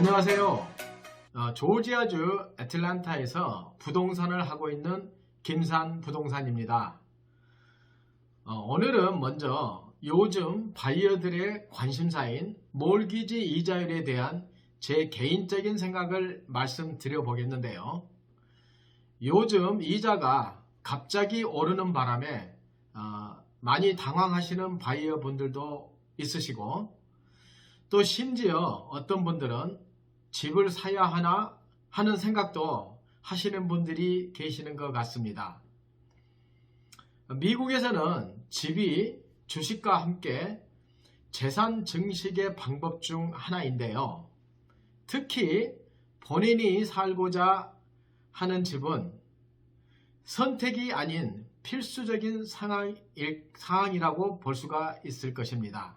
안녕하세요. 어, 조지아주 애틀란타에서 부동산을 하고 있는 김산 부동산입니다. 어, 오늘은 먼저 요즘 바이어들의 관심사인 몰기지 이자율에 대한 제 개인적인 생각을 말씀드려 보겠는데요. 요즘 이자가 갑자기 오르는 바람에 어, 많이 당황하시는 바이어 분들도 있으시고 또 심지어 어떤 분들은 집을 사야 하나 하는 생각도 하시는 분들이 계시는 것 같습니다. 미국에서는 집이 주식과 함께 재산 증식의 방법 중 하나인데요. 특히 본인이 살고자 하는 집은 선택이 아닌 필수적인 상황이라고 볼 수가 있을 것입니다.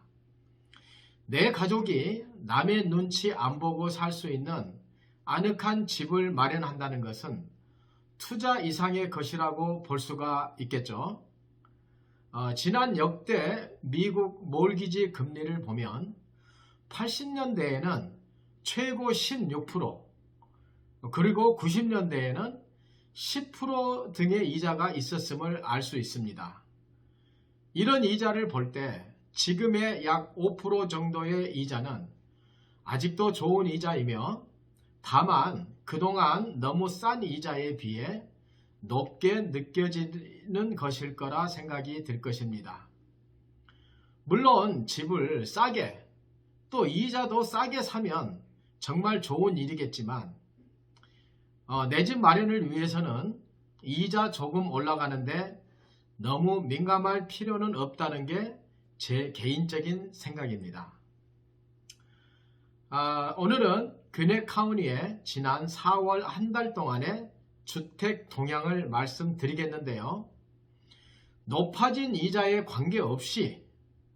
내 가족이 남의 눈치 안 보고 살 수 있는 아늑한 집을 마련한다는 것은 투자 이상의 것이라고 볼 수가 있겠죠. 어, 지난 역대 미국 몰기지 금리를 보면 80년대에는 최고 16% 그리고 90년대에는 10% 등의 이자가 있었음을 알 수 있습니다. 이런 이자를 볼때 지금의 약 5% 정도의 이자는 아직도 좋은 이자이며 다만 그동안 너무 싼 이자에 비해 높게 느껴지는 것일 거라 생각이 들 것입니다. 물론 집을 싸게 또 이자도 싸게 사면 정말 좋은 일이겠지만 어, 내집 마련을 위해서는 이자 조금 올라가는데 너무 민감할 필요는 없다는 게 제 개인적인 생각입니다. 아, 오늘은 그네 카운티의 지난 4월 한 달 동안의 주택 동향을 말씀드리겠는데요. 높아진 이자에 관계없이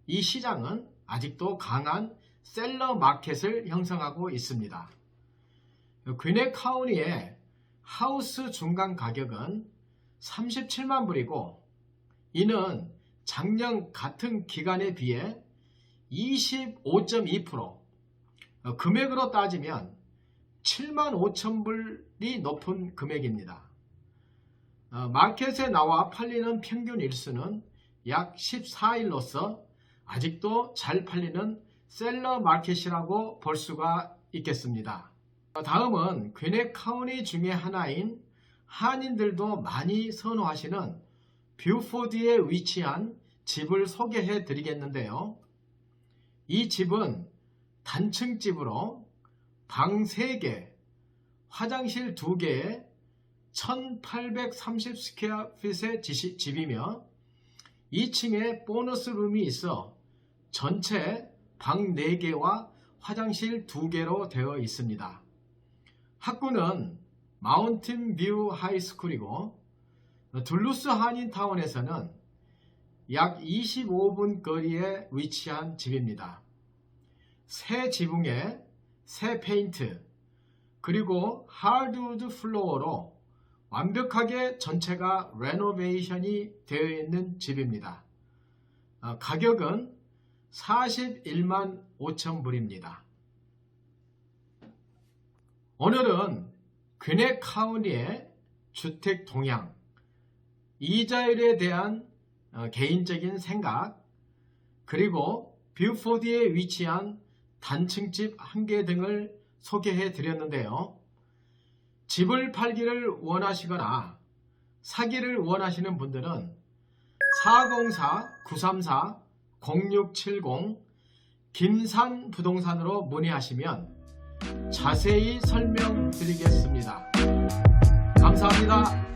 이 시장은 아직도 강한 셀러 마켓을 형성하고 있습니다. 그네 카운티의 하우스 중간 가격은 37만 불이고 이는 작년 같은 기간에 비해 25.2% 어, 금액으로 따지면 7만 5천 불이 높은 금액입니다. 어, 마켓에 나와 팔리는 평균 일수는 약 14일로서 아직도 잘 팔리는 셀러 마켓이라고 볼 수가 있겠습니다. 어, 다음은 괴네 카운티 중의 하나인 한인들도 많이 선호하시는 뷰포드에 위치한 집을 소개해 드리겠는데요. 이 집은 단층 집으로 방 3개, 화장실 2개에 1830 스퀘어핏의 집이며 2층에 보너스 룸이 있어 전체 방 4개와 화장실 2개로 되어 있습니다. 학구는 마운틴 뷰 하이스쿨이고 둘루스 한인타운에서는 약 25분 거리에 위치한 집입니다. 새 지붕에 새 페인트 그리고 하드우드 플로어로 완벽하게 전체가 레노베이션이 되어 있는 집입니다. 어, 가격은 41만 5천 불입니다. 오늘은 괴네 카운티의 주택 동향, 이자율에 대한 어, 개인적인 생각, 그리고 뷰포드에 위치한 단층집 한 개 등을 소개해 드렸는데요. 집을 팔기를 원하시거나 사기를 원하시는 분들은 404-934-0670 김산 부동산으로 문의하시면 자세히 설명드리겠습니다. 감사합니다.